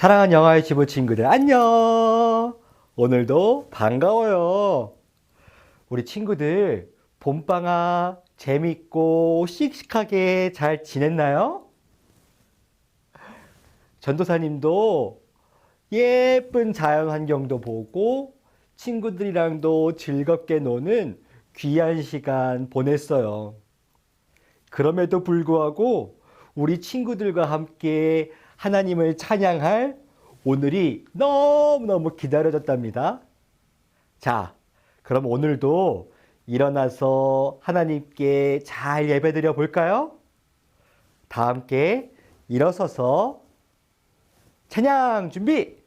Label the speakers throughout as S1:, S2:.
S1: 사랑하는 영화의 지부 친구들 안녕. 오늘도 반가워요. 우리 친구들 봄방학 재밌고 씩씩하게 잘 지냈나요? 전도사님도 예쁜 자연 환경도 보고 친구들이랑도 즐겁게 노는 귀한 시간 보냈어요. 그럼에도 불구하고 우리 친구들과 함께 하나님을 찬양할 오늘이 너무너무 기다려졌답니다. 자, 그럼 오늘도 일어나서 하나님께 잘 예배드려 볼까요? 다 함께 일어서서 찬양 준비!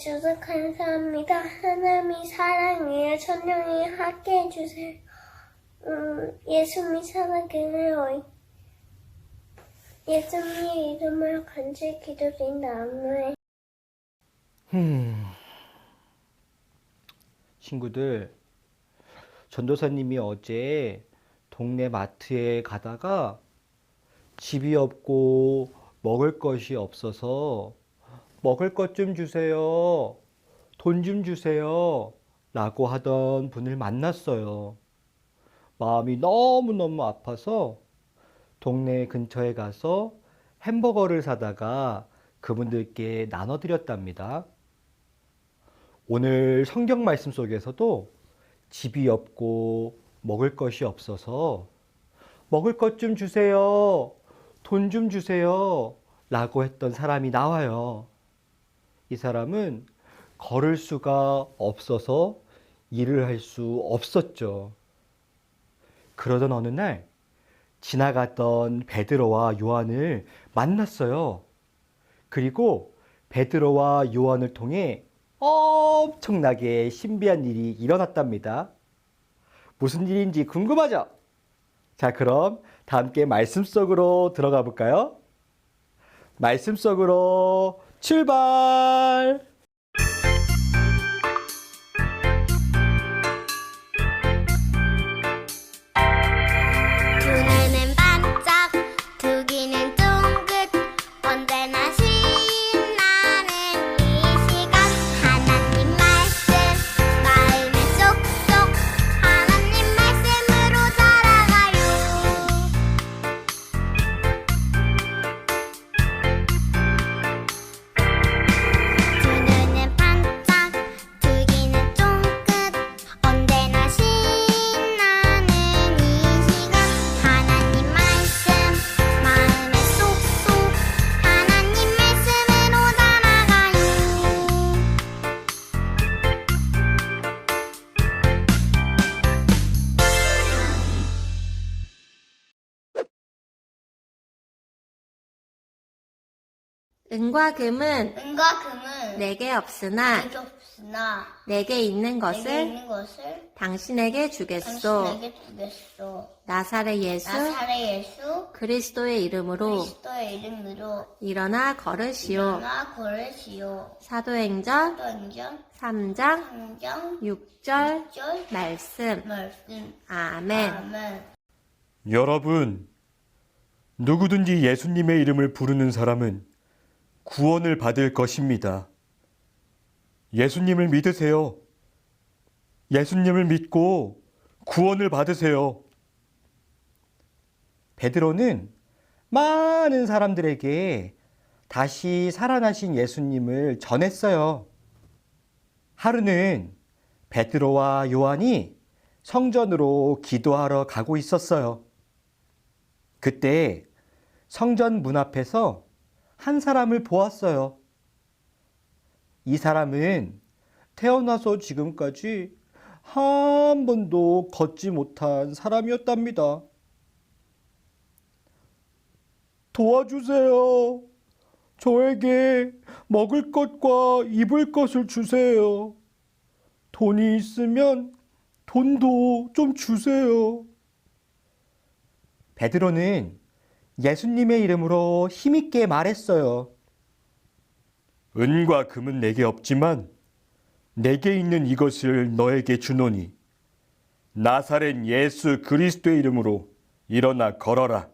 S2: 주셔서
S3: 감사합니다. 하나님 사랑해요. 천령이 함께 해주세요. 음, 예수님 사랑해요. 예수님 이름을 간절히 기도드린다. 아멘.
S1: 음. 친구들, 전도사님이 어제 동네 마트에 가다가 집이 없고 먹을 것이 없어서 먹을 것 좀 주세요. 돈 좀 주세요. 라고 하던 분을 만났어요. 마음이 너무너무 아파서 동네 근처에 가서 햄버거를 사다가 그분들께 나눠드렸답니다. 오늘 성경 말씀 속에서도 집이 없고 먹을 것이 없어서 먹을 것 좀 주세요. 돈 좀 주세요. 라고 했던 사람이 나와요. 이 사람은 걸을 수가 없어서 일을 할 수 없었죠. 그러던 어느 날 지나갔던 베드로와 요한을 만났어요. 그리고 베드로와 요한을 통해 엄청나게 신비한 일이 일어났답니다. 무슨 일인지 궁금하죠? 자, 그럼 다 함께 말씀 속으로 들어가 볼까요? 말씀 속으로 출발!
S4: 은과 금은
S3: 은과 금은
S4: 내게 없으나
S3: 내게 없으나
S4: 내게 있는
S3: 내게
S4: 것을
S3: 있는 것을
S4: 당신에게 주겠소.
S3: 당신에게 주겠소.
S4: 나사렛 예수
S3: 나사렛 예수
S4: 그리스도의 이름으로
S3: 그리스도의 이름으로
S4: 일어나 걸으시오.
S3: 일어나 걸으시오.
S4: 사도행전
S3: 사도행전
S4: 3장
S3: 3장
S4: 6절
S3: 6절
S4: 말씀.
S3: 말씀.
S4: 아멘.
S3: 아멘.
S1: 여러분, 누구든지 예수님의 이름을 부르는 사람은 구원을 받을 것입니다. 예수님을 믿으세요. 예수님을 믿고 구원을 받으세요. 베드로는 많은 사람들에게 다시 살아나신 예수님을 전했어요. 하루는 베드로와 요한이 성전으로 기도하러 가고 있었어요. 그때 성전 문 앞에서 한 사람을 보았어요. 이 사람은 태어나서 지금까지 한 번도 걷지 못한 사람이었답니다. 도와주세요. 저에게 먹을 것과 입을 것을 주세요. 돈이 있으면 돈도 좀 주세요. 베드로는 예수님의 이름으로 힘있게 말했어요. 은과 금은 내게 없지만 내게 있는 이것을 너에게 주노니 나사렛 예수 그리스도의 이름으로 일어나 걸어라.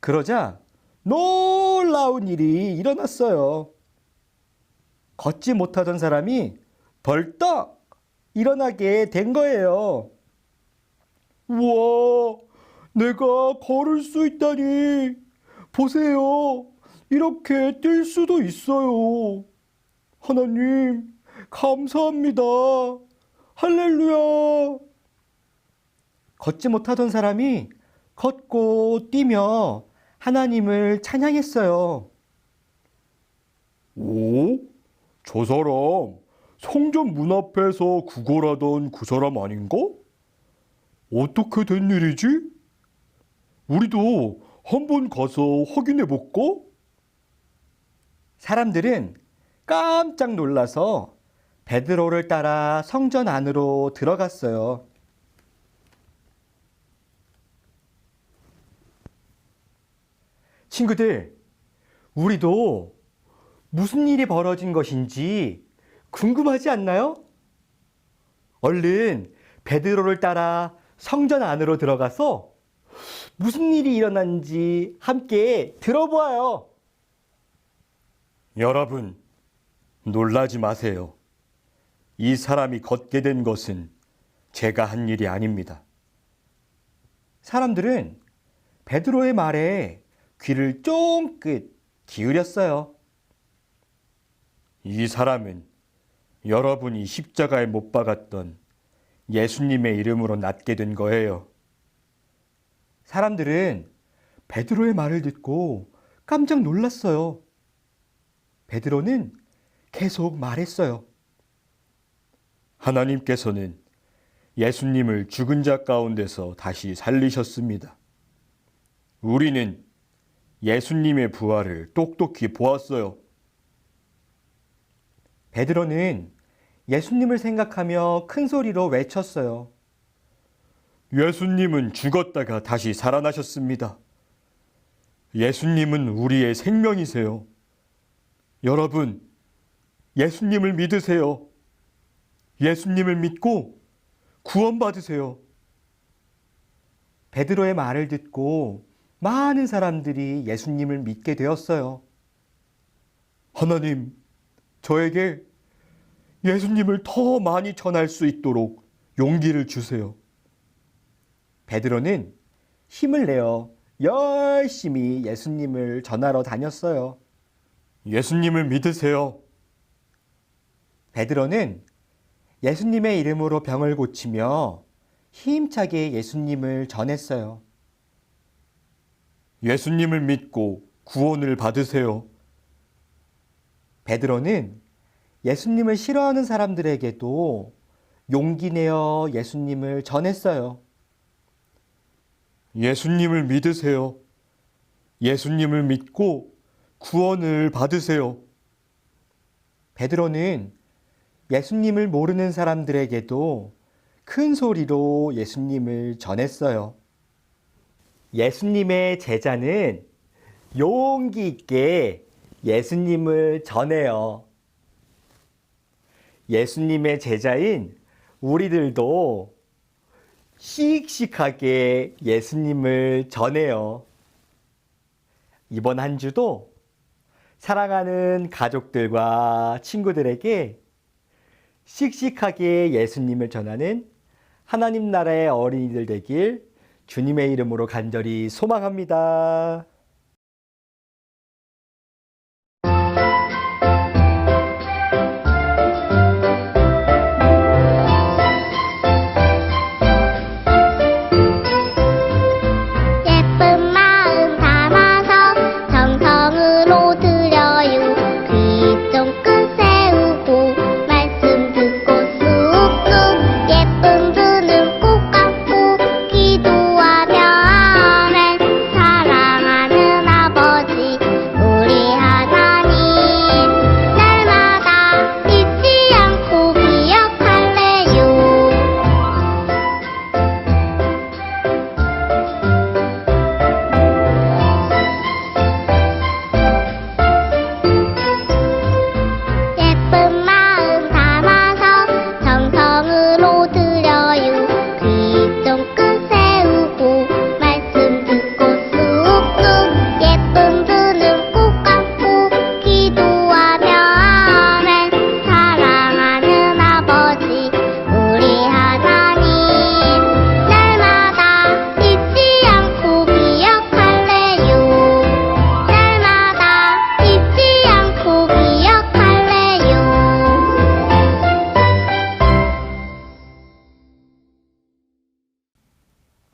S1: 그러자 놀라운 일이 일어났어요. 걷지 못하던 사람이 벌떡 일어나게 된 거예요. 우와, 내가 걸을 수 있다니. 보세요. 이렇게 뛸 수도 있어요. 하나님, 감사합니다. 할렐루야. 걷지 못하던 사람이 걷고 뛰며 하나님을 찬양했어요. 오, 저 사람 성전 문 앞에서 구걸하던 그 사람 아닌가? 어떻게 된 일이지? 우리도 한번 가서 확인해 볼까? 사람들은 깜짝 놀라서 베드로를 따라 성전 안으로 들어갔어요. 친구들, 우리도 무슨 일이 벌어진 것인지 궁금하지 않나요? 얼른 베드로를 따라 성전 안으로 들어가서 무슨 일이 일어난지 함께 들어보아요. 여러분, 놀라지 마세요. 이 사람이 걷게 된 것은 제가 한 일이 아닙니다. 사람들은 베드로의 말에 귀를 쫑긋 기울였어요. 이 사람은 여러분이 십자가에 못 박았던 예수님의 이름으로 낫게 된 거예요. 사람들은 베드로의 말을 듣고 깜짝 놀랐어요. 베드로는 계속 말했어요. 하나님께서는 예수님을 죽은 자 가운데서 다시 살리셨습니다. 우리는 예수님의 부활을 똑똑히 보았어요. 베드로는 예수님을 생각하며 큰 소리로 외쳤어요. 예수님은 죽었다가 다시 살아나셨습니다. 예수님은 우리의 생명이세요. 여러분, 예수님을 믿으세요. 예수님을 믿고 구원받으세요. 베드로의 말을 듣고 많은 사람들이 예수님을 믿게 되었어요. 하나님, 저에게 예수님을 더 많이 전할 수 있도록 용기를 주세요. 베드로는 힘을 내어 열심히 예수님을 전하러 다녔어요. 예수님을 믿으세요. 베드로는 예수님의 이름으로 병을 고치며 힘차게 예수님을 전했어요. 예수님을 믿고 구원을 받으세요. 베드로는 예수님을 싫어하는 사람들에게도 용기 내어 예수님을 전했어요. 예수님을 믿으세요. 예수님을 믿고 구원을 받으세요. 베드로는 예수님을 모르는 사람들에게도 큰 소리로 예수님을 전했어요. 예수님의 제자는 용기 있게 예수님을 전해요. 예수님의 제자인 우리들도 씩씩하게 예수님을 전해요. 이번 한 주도 사랑하는 가족들과 친구들에게 씩씩하게 예수님을 전하는 하나님 나라의 어린이들 되길 주님의 이름으로 간절히 소망합니다.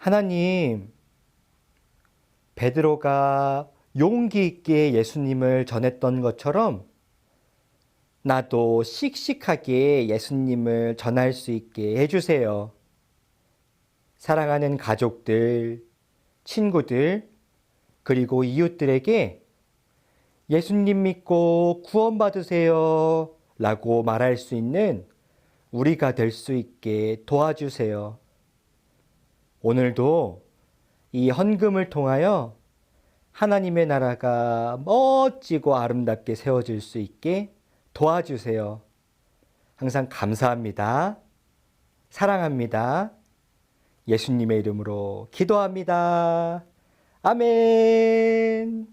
S2: 하나님,
S1: 베드로가 용기 있게 예수님을 전했던 것처럼 나도 씩씩하게 예수님을 전할 수 있게 해주세요. 사랑하는 가족들, 친구들, 그리고 이웃들에게 예수님 믿고 구원받으세요 라고 말할 수 있는 우리가 될 수 있게 도와주세요. 오늘도 이 헌금을 통하여 하나님의 나라가 멋지고 아름답게 세워질 수 있게 도와주세요. 항상 감사합니다. 사랑합니다. 예수님의 이름으로 기도합니다. 아멘.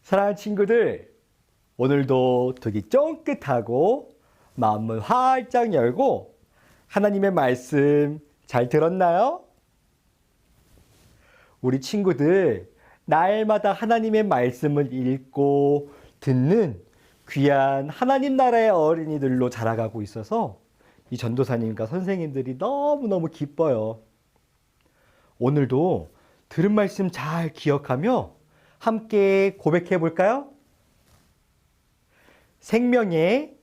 S1: 사랑하는 친구들, 오늘도 되게 쫑긋하고 마음을 활짝 열고 하나님의 말씀 잘 들었나요? 우리 친구들 날마다 하나님의 말씀을 읽고 듣는 귀한 하나님 나라의 어린이들로 자라가고 있어서 이 전도사님과 선생님들이 너무너무 기뻐요. 오늘도 들은 말씀 잘 기억하며 함께 고백해 볼까요? 생명의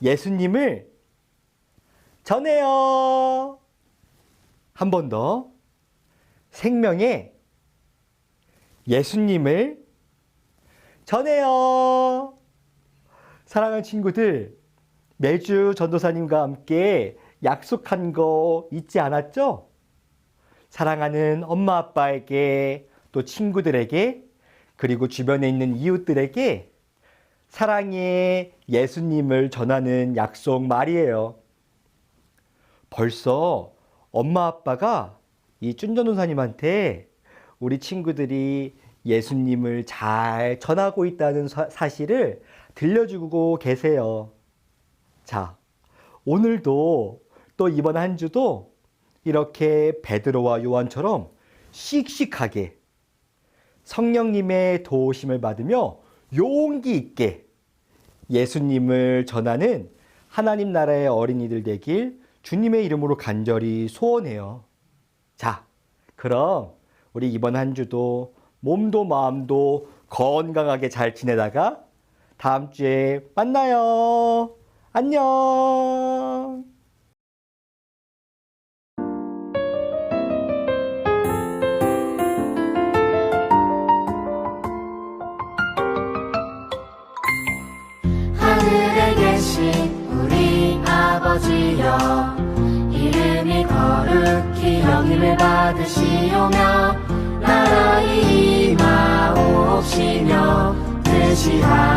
S1: 예수님을 전해요. 한 번 더. 생명의 예수님을 전해요. 사랑하는 친구들, 매주 전도사님과 함께 약속한 거 잊지 않았죠? 사랑하는 엄마 아빠에게 또 친구들에게 그리고 주변에 있는 이웃들에게 사랑의 예수님을 전하는 약속 말이에요. 벌써 엄마 아빠가 이 쭌전도사님한테 우리 친구들이 예수님을 잘 전하고 있다는 사- 사실을 들려주고 계세요. 자, 오늘도 또 이번 한 주도 이렇게 베드로와 요한처럼 씩씩하게 성령님의 도우심을 받으며 용기 있게 예수님을 전하는 하나님 나라의 어린이들 되길 주님의 이름으로 간절히 소원해요. 자, 그럼 우리 이번 한 주도 몸도 마음도 건강하게 잘 지내다가 다음 주에 만나요. 안녕.
S5: 나라